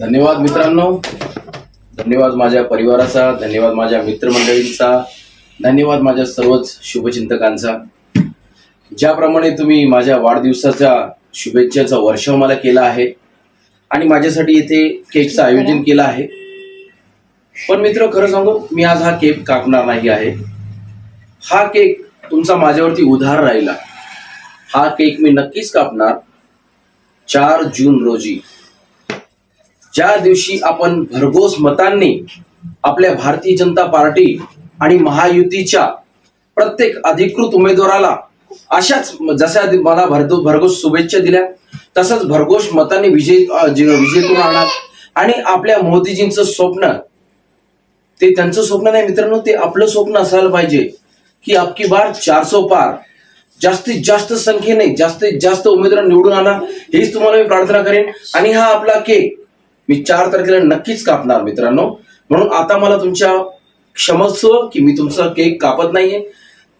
धन्यवाद मित्रांनो. धन्यवाद माझ्या परिवाराचा धन्यवाद माझ्या मित्रमंडळींचा धन्यवाद माझ्या सर्वच शुभचिंतकांचा. ज्याप्रमाणे तुम्ही माझ्या वाढदिवसाच्या शुभेच्छाचा वर्षाव मला केला आहे आणि माझ्यासाठी इथे केकचं आयोजन केलं आहे. पण मित्र खरं सांगू मी आज हा केक कापणार नाही आहे. हा केक तुमचा माझ्यावरती उधार राहिला. हा केक मी नक्कीच कापणार चार जून रोजी. ज्या दिवशी आपण भरघोस मतांनी आपल्या भारतीय जनता पार्टी आणि महायुतीच्या प्रत्येक अधिकृत उमेदवाराला अशाच जशा मला भरतो भरघोस शुभेच्छा दिल्या तसंच भरघोस मतांनी विजय विजय करून आणणार आणि आपल्या मोदीजींचं स्वप्न ते त्यांचं स्वप्न नाही मित्रांनो ते आपलं स्वप्न असायला पाहिजे की आपकी बार चारसो पार. जास्तीत जास्त संख्येने जास्तीत जास्त उमेदवार निवडून आणा हीच तुम्हाला मी प्रार्थना करेन. आणि हा आपला केक मी चार तारखेला नक्कीच कापणार मित्रांनो. म्हणून आता मला तुमच्या क्षमस्व की मी तुमचा केक कापत नाहीये.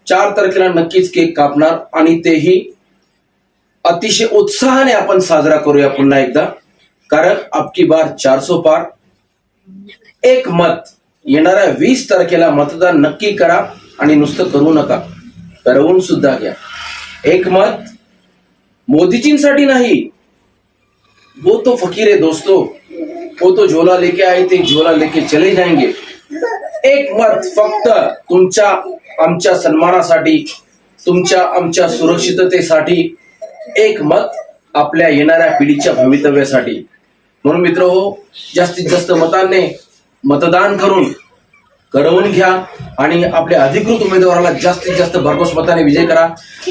चार तारखेला नक्कीच केक कापणार आणि तेही अतिशय उत्साहाने आपण साजरा करूया पुन्हा एकदा. कारण आपकी बार चारसो पार. एक मत. येणाऱ्या वीस तारखेला मतदान नक्की करा आणि नुसतं करू नका. करवून सुद्धा घ्या. एक मत. मोदीजींसाठी नाही. वो तो फकीर आहे दोस्तों. वो तो झोला लेके आए थे झोला लेके चले जाएंगे। एक मत फक्त तुमच्या आमच्या सन्मानासाठी तुमच्या आमच्या सुरक्षिततेसाठी एक मत आपल्या येणाऱ्या पिढीच्या भवितव्यासाठी. म्हणून मित्र हो जास्तीत जास्त मतांनी मतदान करून करवून घ्या आणि आपल्या अधिकृत उमेदवाराला जास्तीत जास्त भरघोस मताने विजय करा.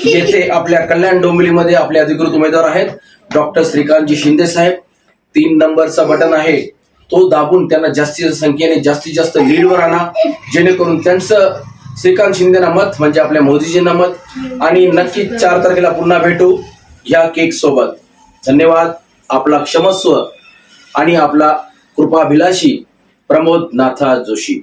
येथे आपल्या कल्याण डोंबिवलीमध्ये आपले अधिकृत उमेदवार आहेत डॉक्टर श्रीकांतजी शिंदे साहेब तीन नंबरचा बटन आहे तो दाबून त्यांना जास्तीत जास्त संख्येने जास्तीत जास्त लीडवर आणा. जेणेकरून त्यांचं श्रीकांत शिंदेना मत म्हणजे आपल्या मोदीजींना मत आणि नक्कीच चार तारखेला पुन्हा भेटू या केक सोबत. धन्यवाद. आपला क्षमस्व आणि आपला कृपाभिलाषी प्रमोद नाथा जोशी.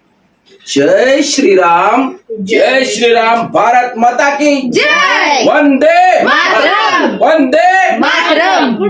जय श्रीराम. जय श्रीराम. भारत माता की जय. वंदे मातरम! वंदे मातरम.